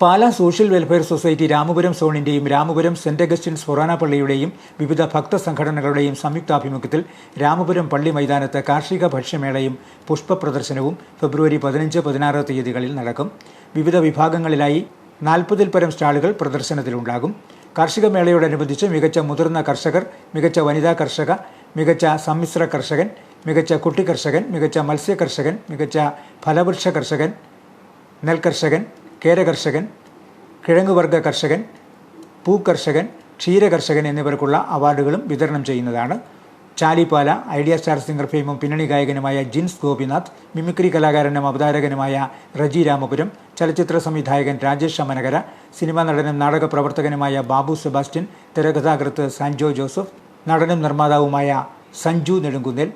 Pala social welfare society Ramapuram സോണിന്റെയും Ramapuram saint Augustine's forane പള്ളിയുടെയും വിവിധ ഭക്ത സംഘടനകളുടെയും സംയുക്താഭിമുഖ്യത്തിൽ രാമപുരം പള്ളി മൈതാനത്ത് കാർഷിക ഭക്ഷ്യമേളയും പുഷ്പ പ്രദർശനവും ഫെബ്രുവരി പതിനഞ്ച് പതിനാറ് തീയതികളിൽ നടക്കും. വിവിധ വിഭാഗങ്ങളിലായി നാൽപ്പതിൽ പരം സ്റ്റാളുകൾ പ്രദർശനത്തിലുണ്ടാകും. കാർഷിക മേളയോടനുബന്ധിച്ച് മികച്ച മുതിർന്ന കർഷകർ മികച്ച വനിതാ കർഷക മികച്ച സമ്മിശ്ര കർഷകൻ മികച്ച കുട്ടി കർഷകൻ മികച്ച മത്സ്യ കർഷകൻ മികച്ച ഫലവൃക്ഷ കർഷകൻ നെൽകർഷകൻ കേരകർഷകൻ കിഴങ്ങുവർഗ കർഷകൻ പൂക്കർഷകൻ ക്ഷീരകർഷകൻ എന്നിവർക്കുള്ള അവാർഡുകളും വിതരണം ചെയ്യുന്നതാണ്. ചാലിപ്പാല ഐഡിയ സ്റ്റാർ സിംഗർ ഫെയിമും പിന്നണി ഗായകനുമായ ജിൻസ് ഗോപിനാഥ് മിമിക്രി കലാകാരനും അവതാരകനുമായ റജി രാമപുരം ചലച്ചിത്ര സംവിധായകൻ രാജേഷ് അമനകര സിനിമാ നടനും നാടക പ്രവർത്തകനുമായ ബാബു സെബാസ്റ്റ്യൻ തിരകഥാകൃത്ത് സാൻജോ ജോസഫ് നടനും നിർമ്മാതാവുമായ സഞ്ജു നെടുങ്കുന്നേൽ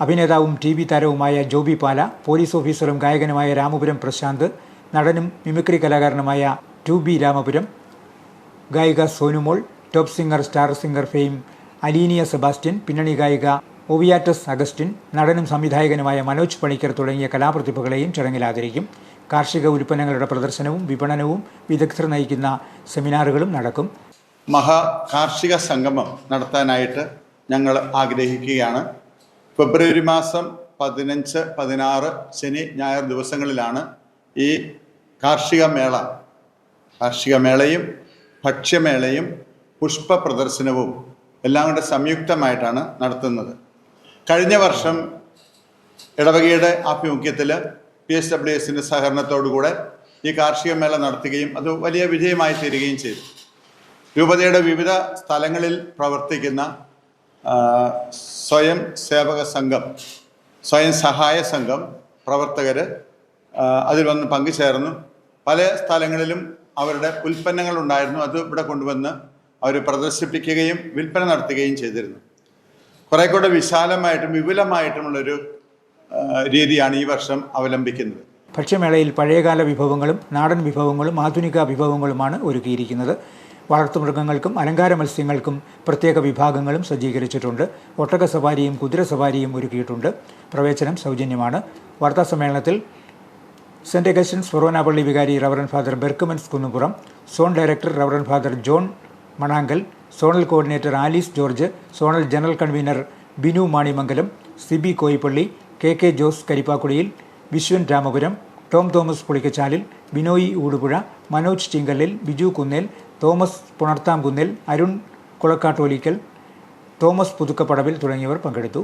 അഭിനേതാവും ടി വി താരവുമായ ജോബി പാല പോലീസ് ഓഫീസറും ഗായകനുമായ രാമപുരം പ്രശാന്ത് നടനും മിമിക്രി കലാകാരനുമായ ടു ബി രാമപുരം ഗായിക Sonumol top singer star singer fame Aleenia Sebastian പിന്നണി ഗായിക ഒവിയാറ്റസ് അഗസ്റ്റിൻ നടനും സംവിധായകനുമായ മനോജ് പണിക്കർ തുടങ്ങിയ കലാപ്രതിഭകളെയും ചടങ്ങിൽ ആദരിക്കും. കാർഷിക ഉൽപ്പന്നങ്ങളുടെ പ്രദർശനവും വിപണനവും വിദഗ്ധർ നയിക്കുന്ന സെമിനാറുകളും നടക്കും. മഹാ കാർഷിക സംഗമം നടത്താനായിട്ട് ഞങ്ങൾ ആഗ്രഹിക്കുകയാണ്. ഫെബ്രുവരി മാസം പതിനഞ്ച് പതിനാറ് ശനി ഞായർ ദിവസങ്ങളിലാണ് ഈ കാർഷിക മേള കാർഷിക മേളയും ഭക്ഷ്യമേളയും പുഷ്പ പ്രദർശനവും എല്ലാം കൂടെ സംയുക്തമായിട്ടാണ് നടത്തുന്നത്. കഴിഞ്ഞ വർഷം ഇടവകയുടെ ആഭിമുഖ്യത്തിൽ പി എസ് ഡബ്ല്യു എസിന്റെ സഹകരണത്തോടുകൂടെ ഈ കാർഷിക മേള നടത്തുകയും അത് വലിയ വിജയമായി തീരുകയും ചെയ്തു. രൂപതയുടെ വിവിധ സ്ഥലങ്ങളിൽ പ്രവർത്തിക്കുന്ന സ്വയം സേവക സംഘം സ്വയം സഹായ സംഘം പ്രവർത്തകർ അതിൽ വന്ന് പങ്കുചേർന്നു. പല സ്ഥലങ്ങളിലും അവരുടെ ഉൽപ്പന്നങ്ങൾ ഉണ്ടായിരുന്നു അത് ഇവിടെ കൊണ്ടുവന്ന് അവർ പ്രദർശിപ്പിക്കുകയും വിൽപ്പന നടത്തുകയും ചെയ്തിരുന്നു. കുറേ കൂടെ വിശാലമായിട്ടും വിപുലമായിട്ടുമുള്ളൊരു രീതിയാണ് ഈ വർഷം അവലംബിക്കുന്നത്. ഭക്ഷ്യമേളയിൽ പഴയകാല വിഭവങ്ങളും നാടൻ വിഭവങ്ങളും ആധുനിക വിഭവങ്ങളുമാണ് ഒരുക്കിയിരിക്കുന്നത്. വളർത്തുമൃഗങ്ങൾക്കും അലങ്കാര മത്സ്യങ്ങൾക്കും പ്രത്യേക വിഭാഗങ്ങളും സജ്ജീകരിച്ചിട്ടുണ്ട്. ഒട്ടക സവാരിയും കുതിര സവാരിയും ഒരുക്കിയിട്ടുണ്ട്. പ്രവേശനം സൗജന്യമാണ്. വാർത്താ സമ്മേളനത്തിൽ സെന്റ് അഗസ്റ്റൻസ് ഫൊറോനാപള്ളി വികാരി reverend father Berchmans Kunnupuram zone director reverend father John Manankal zonal coordinator Alice George zonal general convener Binu Manimangalam Siby Koippally K K Jose Karippakkudiyil Viswan Ramapuram Tom Thomas Pulikkachalil Binoy Oodupuzha Manoj Chinkallil Biju Kunnel Thomas Punartham Kunnel Arun Kulakkattolikkal Thomas Puthukkappadavil തുടങ്ങിയവർ പങ്കെടുത്തു.